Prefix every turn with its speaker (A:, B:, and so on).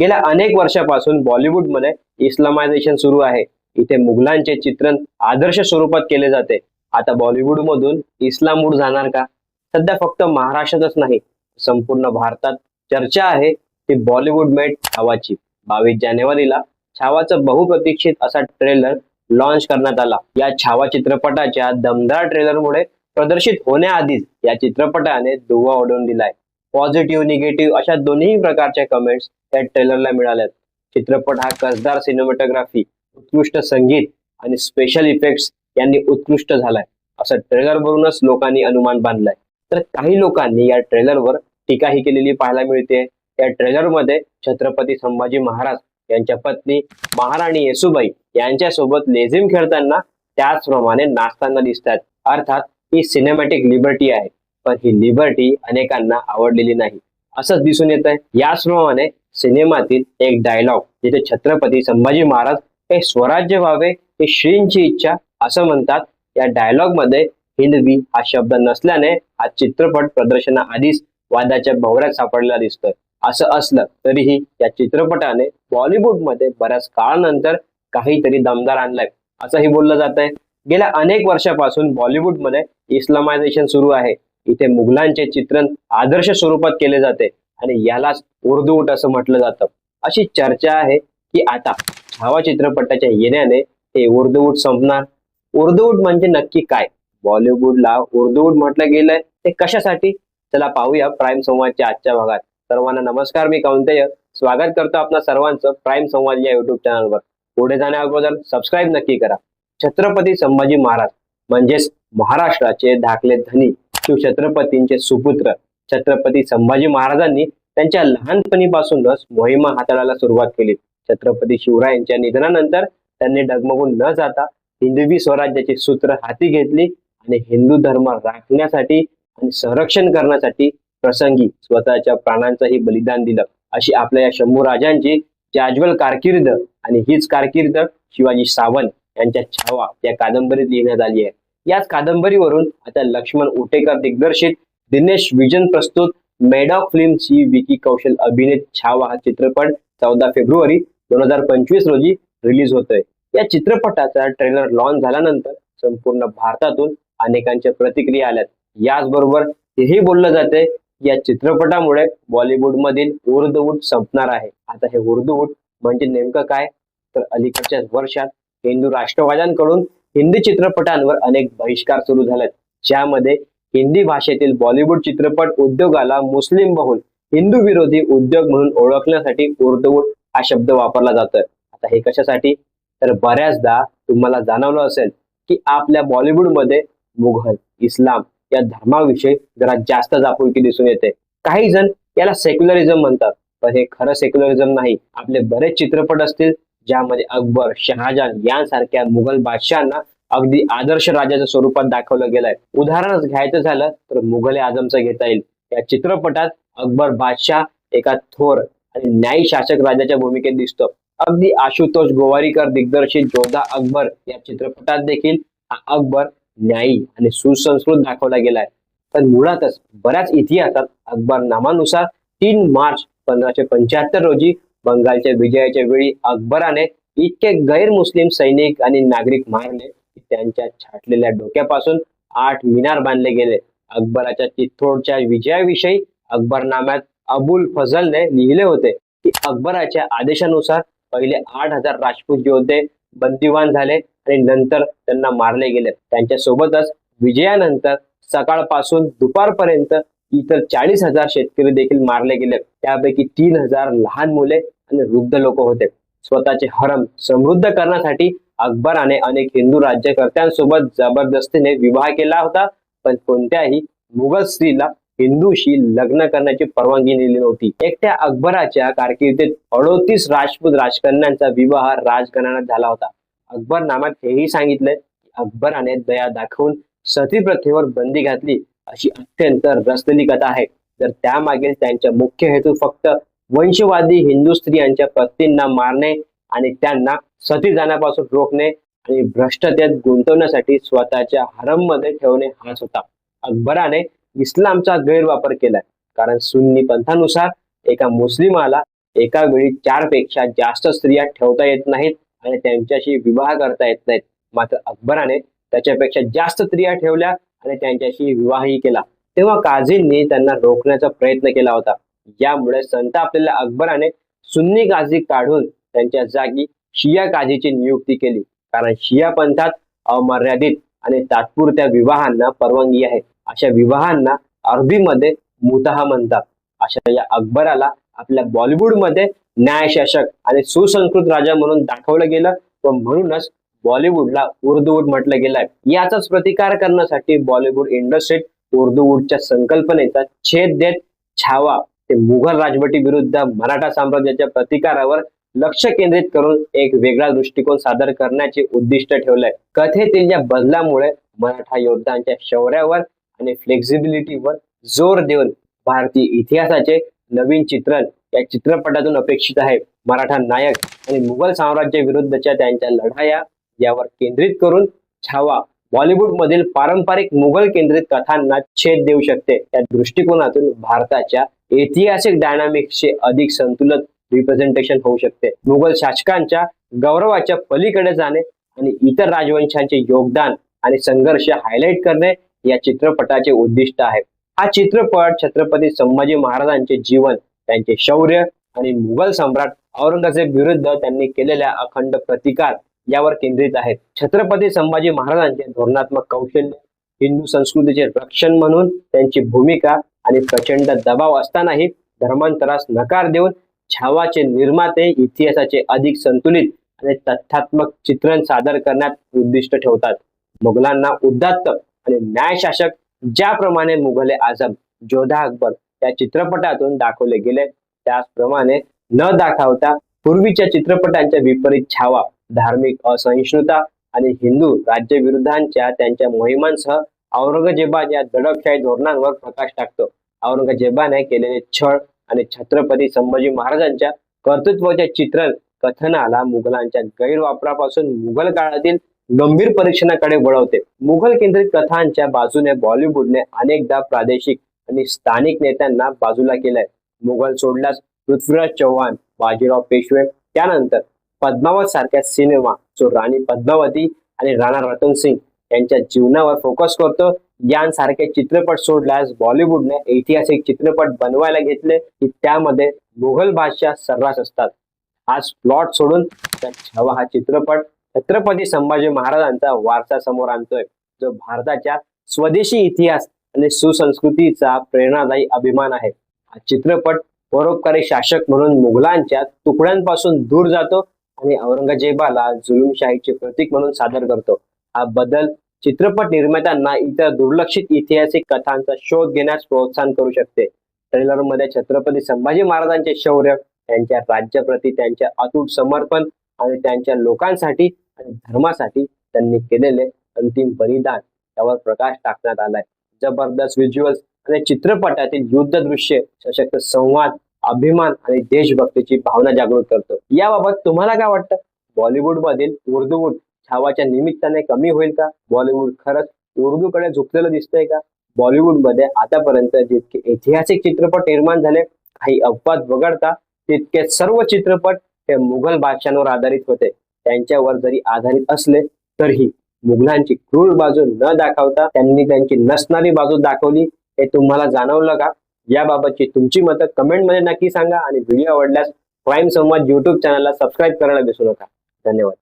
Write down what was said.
A: गेल्या अनेक वर्षापासून बॉलिवूडमध्ये इस्लामायझेशन सुरू आहे. इथे मुघलांचे चित्रण आदर्श स्वरूपात केले जाते. आता बॉलिवूडमधून मधून इस्लाम मूड जाणार का? सध्या फक्त महाराष्ट्रातच नाही संपूर्ण भारतात चर्चा आहे ती बॉलिवूड मेड छावाची. बावीस जानेवारीला छावाचा बहुप्रतीक्षित असा ट्रेलर लॉन्च करण्यात आला. या छावा चित्रपटाच्या दमदार ट्रेलरमुळे प्रदर्शित होण्याआधीच या चित्रपटाने दुवा ओढवून दिलाय. पॉझिटिव्ह निगेटिव्ह अशा दोन्ही प्रकारच्या कमेंट्स त्या ट्रेलरला मिळाल्यात. चित्रपट हा कसदार सिनेमॅटोग्राफी उत्कृष्ट संगीत आणि स्पेशल इफेक्ट्स यांनी उत्कृष्ट झालाय. असं ट्रेलर वरूनच लोकांनी अनुमान बांधलाय. तर काही लोकांनी या ट्रेलरवर टीकाही केलेली पाहायला मिळते. या ट्रेलरमध्ये छत्रपती संभाजी महाराज यांच्या पत्नी महाराणी येसुबाई यांच्यासोबत लेझिम खेळताना त्याचप्रमाणे नाचताना दिसतात अर्थात ही सिनेमॅटिक लिबर्टी आहे. पण ही लिबर्टी अनेकांना आवडलेली नाही. असंच दिसून येत आहे याचप्रमाणे सिनेमातील एक डायलॉग जिथे छत्रपती संभाजी महाराज हे स्वराज्य व्हावे हे श्रींची इच्छा असं म्हणतात. या डायलॉगमध्ये हिंदवी हा शब्द नसल्याने हा चित्रपट प्रदर्शनाआधीच वादाच्या भोवऱ्यात सापडलेला दिसतोय. असं असलं तरीही या चित्रपटाने बॉलिवूडमध्ये बऱ्याच काळानंतर काहीतरी दमदार आणलाय. असंही बोललं जात आहे गेल्या अनेक वर्षापासून बॉलिवूडमध्ये इस्लामायझेशन सुरू आहे. इथे मुघलांचे चित्रण आदर्श स्वरूपात केले जाते आणि यालाच उर्दूट असं म्हटलं जातं. अशी चर्चा आहे की आता छावा चित्रपटाच्या येण्याने हे उर्दूट संपणार. उर्दूट म्हणजे नक्की काय? बॉलिवूडला उर्दूट म्हटलं गेलंय ते कशासाठी? चला पाहूया प्राईम संवादच्या आजच्या भागात. सर्वांना नमस्कार मी कौंतय. स्वागत करतो आपल्या सर्वांचं प्राईम संवाद या युट्यूब चॅनलवर पुढे जाण्या अगोदर सबस्क्राईब नक्की करा. छत्रपती संभाजी महाराज म्हणजेच महाराष्ट्राचे धाकले धनी शिवछत्रपतींचे सुपुत्र छत्रपती संभाजी महाराजांनी त्यांच्या लहानपणीपासूनच मोहिमा हाताळायला सुरुवात केली. छत्रपती शिवरायांच्या निधनानंतर त्यांनी डगमगून न जाता हिंदवी स्वराज्याची सूत्र हाती घेतली आणि हिंदू धर्म राखण्यासाठी आणि संरक्षण करण्यासाठी प्रसंगी स्वतःच्या प्राणांचंही बलिदान दिलं. अशी आपल्या या शंभू राजांची जाज्वल कारकीर्द आणि हीच कारकीर्द शिवाजी सावंत यांच्या छावा या कादंबरीत लिहिण्यात आली आहे. याच कादंबरीवरून आता लक्ष्मण उटेकर दिग्दर्शित दिनेश विजन प्रस्तुत मेडॉक फिल्मची विकी कौशल अभिनेत छावा हा चित्रपट चौदा फेब्रुवारी दोन हजार पंचवीस रोजी रिलीज होतोय. या चित्रपटाचा ट्रेलर लॉन्च झाल्यानंतर संपूर्ण भारतातून अनेकांच्या प्रतिक्रिया आल्यात. याचबरोबर हेही बोललं जाते या चित्रपटामुळे बॉलिवूडमधील उर्दवूट संपणार आहे. आता हे उर्दवूट म्हणजे नेमकं काय? तर अलीकडच्या वर्षात हिंदू राष्ट्रवाद्यांकडून हिंदी चित्रपटांवर अनेक बहिष्कार सुरू झालेत. ज्यामध्ये हिंदी भाषेतील बॉलिवूड चित्रपट उद्योगाला मुस्लिम बहुल हिंदू विरोधी उद्योग म्हणून ओळखण्यासाठी उर्दवूट हा शब्द वापरला जातोय. आता हे कशासाठी? तर बऱ्याचदा तुम्हाला जाणवलं असेल की आपल्या बॉलिवूडमध्ये मुघल इस्लाम या धर्माविषयी जरा जास्त जापुलकी दिसून येते. काही जण याला सेक्युलरिझम म्हणतात पण हे खरं सेक्युलरिझम नाही. आपले बरेच चित्रपट असतील ज्यामध्ये अकबर शहाजहान यांसारख्या मुघल बादशहांना अगदी आदर्श राजाच्या स्वरूपात दाखवलं गेलंय. उदाहरणच घ्यायचं झालं तर मुघल आजमचं घेता येईल. या चित्रपटात अकबर बादशाह एका थोर आणि न्यायी शासक राजाच्या भूमिकेत दिसतो. अगदी आशुतोष गोवारीकर दिग्दर्शित जोधा अकबर या चित्रपटात देखील हा अकबर न्यायी आणि सुसंस्कृत दाखवला गेलाय. पण मुळातच बऱ्याच इतिहासात अकबर नामानुसार तीन मार्च पंधराशे पंच्याहत्तर रोजी बंगालच्या विजयाच्या वेळी अकबराने इतके गैरमुस्लिम सैनिक आणि नागरिक मारले की त्यांच्या छाटलेल्या डोक्यापासून आठ मिनार बांधले गेले. अकबराच्या चित्तोडच्या विजयाविषयी अकबरनाम्यात अबुल फझलने लिहिले होते की अकबराच्या आदेशानुसार पहिले आठ हजार राजपूत योद्धे बंदिवान झाले आणि नंतर त्यांना मारले गेले. त्यांच्या सोबतच विजयानंतर सकाळपासून दुपारपर्यंत इतर चाळीस हजार शेतकरी देखील मारले गेले. त्यापैकी तीन हजार लहान मुले आणि वृद्ध लोक होते. स्वतःचे हरम समृद्ध करण्यासाठी अकबराने अनेक हिंदू राज्यकर्त्यांसोबत जबरदस्तीने विवाह केला होता. पण कोणत्याही मुघल स्त्रीला हिंदूशी लग्न करण्याची परवानगी दिली नव्हती. एकट्या अकबराच्या कारकिर्दीत अडोतीस राजपूत राजकन्यांचा विवाह राजघराण्यात झाला होता. अकबर नामात हेही सांगितले की अकबराने दया दाखवून सती प्रथेवर बंदी घातली अशी अत्यंत रसलेली कथा आहे. तर त्यामागील त्यांचा मुख्य हेतू फक्त वंशवादी हिंदू स्त्रियांच्या पत्नींना मारणे आणि त्यांना सती जाण्यापासून रोखणे आणि भ्रष्टतेत गुंतवण्यासाठी स्वतःच्या हरममध्ये ठेवणे हाच होता. अकबराने इस्लामचा गैरवापर केलाय. कारण सुन्नी पंथानुसार एका मुस्लिमाला एका वेळी चारपेक्षा जास्त स्त्रिया ठेवता येत नाहीत आणि त्यांच्याशी विवाह करता येत नाहीत. मात्र अकबराने त्याच्यापेक्षा जास्त स्त्रिया ठेवल्या आणि त्यांच्याशी विवाहही केला. तेव्हा काझींनी त्यांना रोखण्याचा प्रयत्न केला होता. यामुळे संत आपल्याला अकबराने सुन्नी काझी काढून त्यांच्या जागी शिया काझीची नियुक्ती केली. कारण शिया पंथात अमर्यादित आणि तात्पुरत्या विवाहांना परवानगी आहे. अशा विवाहांना अरबीमध्ये मुताहा म्हणतात. अशा या अकबराला आपल्या बॉलिवूडमध्ये न्यायशासक आणि सुसंस्कृत राजा म्हणून दाखवलं गेलं व म्हणूनच बॉलिवूडला उर्दूवूड म्हटलं गेलंय. याचाच प्रतिकार करण्यासाठी बॉलिवूड इंडस्ट्रीत उर्दूवूडच्या संकल्पनेचा छेद देत छावा ते मुघल राजवटी विरुद्ध मराठा साम्राज्याच्या प्रतिकारावर लक्ष केंद्रित करून एक वेगळा दृष्टिकोन सादर करण्याचे उद्दिष्ट ठेवलंय. कथेतील या बदलामुळे मराठा योद्धांच्या शौर्यावर आणि फ्लेक्झिबिलिटीवर जोर देऊन भारतीय इतिहासाचे नवीन चित्रण या चित्रपटातून अपेक्षित आहे. मराठा नायक आणि मुघल साम्राज्य विरुद्धच्या त्यांच्या लढाया यावर केंद्रित करून छावा बॉलिवूड मधील पारंपरिक मुघल केंद्रित कथांना छेद देऊ शकते. या दृष्टिकोनातून भारताच्या ऐतिहासिक डायनामिक्सचे अधिक संतुलित रिप्रेझेंटेशन होऊ शकते. मुघल शासकांच्या गौरवाच्या पलीकडे जाणे आणि इतर राजवंशांचे योगदान आणि संघर्ष हायलाइट करणे या चित्रपटाचे उद्दिष्ट आहे. हा चित्रपट छत्रपती संभाजी महाराजांचे जीवन त्यांचे शौर्य आणि मुघल सम्राट औरंगजेब विरुद्ध त्यांनी केलेल्या अखंड प्रतिकार यावर केंद्रित आहे छत्रपती संभाजी महाराजांचे धोरणात्मक कौशल्य हिंदू संस्कृतीचे रक्षण म्हणून त्यांची भूमिका आणि प्रचंड दबाव असतानाही धर्मांतरास नकार देऊन छावाचे निर्माते इतिहासाचे अधिक संतुलित आणि तथ्यात्मक चित्रण सादर करण्यात उद्दिष्ट ठेवतात. मुघलांना उद्दात्त आणि न्यायशासक ज्याप्रमाणे मुघले आझम जोधा अकबर या चित्रपटातून दाखवले गेले त्याचप्रमाणे न दाखवता पूर्वीच्या चित्रपटांच्या विपरीत छावा धार्मिक असहिष्णुता आणि हिंदू राज्यविरुद्धांच्या त्यांच्या मोहिमांसह औरंगजेबाच्या दडपशाही धोरणांवर प्रकाश टाकतो. औरंगजेबाने केलेले छळ आणि छत्रपती संभाजी महाराजांच्या कर्तृत्वाचे चित्रण कथनाला मुघलांच्या गैरवापरापासून मुघल काळातील गंभीर परीक्षणाकडे वळवते. मुघल केंद्रित कथांच्या बाजूने बॉलिवूडने अनेकदा प्रादेशिक आणि स्थानिक नेत्यांना बाजूला केलंय. मुघल सोडल्यास पृथ्वीराज चव्हाण बाजीराव पेशवे त्यानंतर पद्मावत सारख्या सिनेमा जो राणी पद्मावती आणि राणा रतन सिंग यांच्या जीवनावर फोकस करतो यांसारखे चित्रपट सोडल्यास बॉलिवूडने ऐतिहासिक चित्रपट बनवायला घेतले की त्यामध्ये मुघल भाषा सर्रास असतात. आज प्लॉट सोडून त्या हा चित्रपट छत्रपती संभाजी महाराजांचा वारसा समोर आणतोय जो भारताच्या स्वदेशी इतिहास आणि सुसंस्कृतीचा प्रेरणादायी अभिमान आहे. हा चित्रपट परोपकारी शासक म्हणून मुघलांच्या तुकड्यांपासून दूर जातो आणि औरंगजेबाला जुलुमशाहीचे प्रतीक म्हणून सादर करतो. हा बदल चित्रपट निर्मात्यांना इतर दुर्लक्षित ऐतिहासिक कथांचा शोध घेण्यास प्रोत्साहन करू शकते. ट्रेलरमध्ये छत्रपती संभाजी महाराजांचे शौर्य त्यांच्या राज्याप्रती त्यांचे अतूट समर्पण आणि त्यांच्या लोकांसाठी आणि धर्मासाठी त्यांनी केलेले अंतिम बलिदान त्यावर प्रकाश टाकण्यात आलाय. जबरदस्त व्हिज्युअल्स आणि चित्रपटातील युद्ध दृश्य सशक्त संवाद अभिमान आणि देशभक्तीची भावना जागृत करतो. याबाबत तुम्हाला काय वाटतं? बॉलिवूड मधील उर्दूवूड छावाच्या निमित्ताने कमी होईल का? बॉलिवूड खरंच उर्दूकडे झुकलेलं दिसतंय का? बॉलिवूडमध्ये आतापर्यंत जितके ऐतिहासिक चित्रपट निर्माण झाले काही अपवाद वगळता तितके सर्व चित्रपट हे मुघल बादशांवर आधारित होते. त्यांच्यावर जरी आधारित असले तरीही मुघलांची क्रूर बाजू न दाखवता त्यांनी त्यांची नसणारी बाजू दाखवली हे तुम्हाला जाणवलं का? याबाबतची तुमची मतं कमेंटमध्ये नक्की सांगा आणि व्हिडिओ आवडल्यास क्राईम संवाद युट्यूब चॅनलला सबस्क्राईब करायला विसरू नका. धन्यवाद.